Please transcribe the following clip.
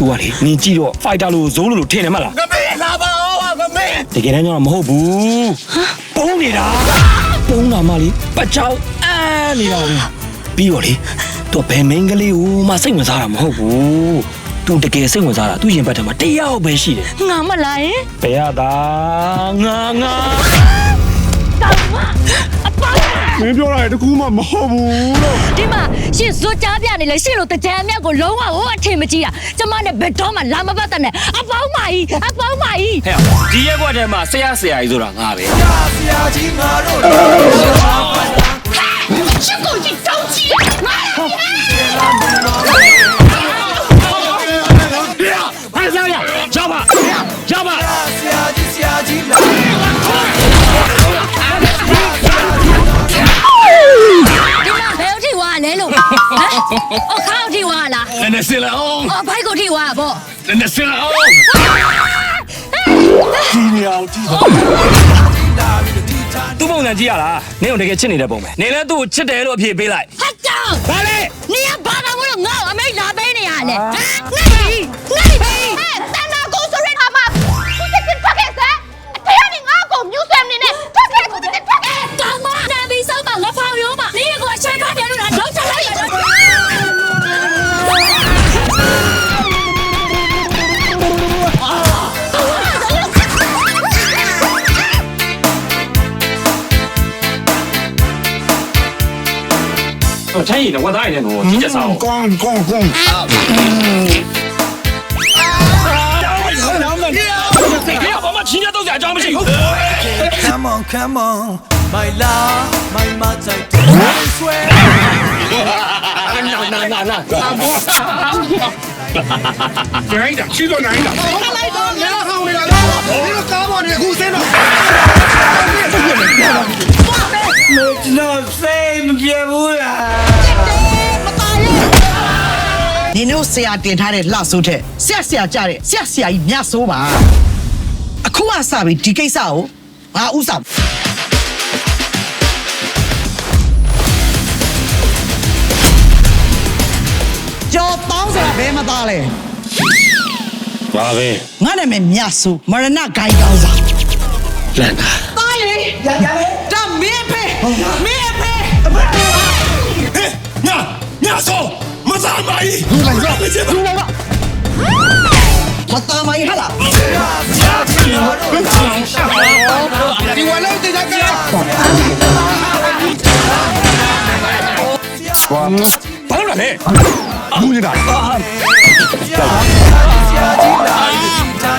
သူကလေနင်ကြည့်တော့ဖိုက်တာလို့ဇိုးလို့လို့ထင်တယ်မလားငမေလာပါဦးငမေတကယ်တမ်းကျတော့မဟုတ်ဘူးပုံးနေတာပုံးတာမှလေပချောင်းအန်းနေတာပဲပြီးတော့လေသူကဘယ်မင်းကလေးကိုမှစိတ်ဝင်စားတာမဟုတ်ဘူးသူတကယ်စိတ်ဝင်စားတာသူ့ရင်ဘတ်ထဲမှာတယောက်ပဲရှိတယ်ငါမလာရင်ဘယ်ရတာငါငါမ င်းပြောတာတကူမှမဟုတ်ဘူးလို့ဒီမှာရှင်ဇွတ်ကြားပြနေလေရှင်လို့တကြံအမြတ်ကိုလုံးဝဟိုအထင်မကြီးတာကျမနဲ့ဘယ်တော့မှလာမပတ်တဲ့နဲ့အပေါင်းမကြီးအပေါင်းမကြီးဟဲ့ဒီရက်ကွက်ထဲမှာဆရာဆရာကြီးဆိုတာငါပဲဆရာကြီးငါတို့ အခါအထိဝါလားနည်းနည်းစင်လာအောင်အော်ဘိုက်ကိုထိဝါပေါ့နည်းနည်းစင်လာအောင်ဒီနေရာကိုကြည့်ပါသူ့ပုံစံကြည့်ရလားနင်းကိုတကယ်ချစ်နေတဲ့ပုံပဲနင်းလည်းသူ့ကိုချစ်တယ်လို့အဖြေပေးလိုက်ဟတ်တောင်းဘာလဲနေရဘာသာမလို့ငါ့ကိုအမေလာပေးနေရလေဟ ဟိုချင်းရင်တော့ဝတ်သားရင်တော့ကြီးကြစားအောင်ကောင်းကောင်းကောင်းဒီကဘာမှချင်းရတော့ကြအကြောင်းမရှိဘူး Come on come on my love my mother swear နာနာနာနာနိုင်တာချီတော့နိုင်တာဟုတ်လိုက်တော့ နင်တို့ဆရာတင်ထားတဲ့လှဆိုးတဲ့ဆရာဆရာကြတဲ့ဆရာဆရာကြီးမြတ်ဆိုးပါအခုကစပြီဒီကိစ္စကိုငါဥစားကြော်တောင်းဆိုတာဘယ်မှာသားလဲဘာပဲငါနာမည်မြတ်ဆိုးမရဏဂိုင်းကောင်းစားလန်တာသားလေရရပဲဒါမင်းဖေမင်းဖေ မစားမိုင်းလူလိုက်တော့ပြပါလူလိုက်တော့မသားမကြီးဟလာဒီဝါလုံးတေးကြကဲဘာလို့လဲလူနေတာဆရာကြီးလာဒီတိုင်း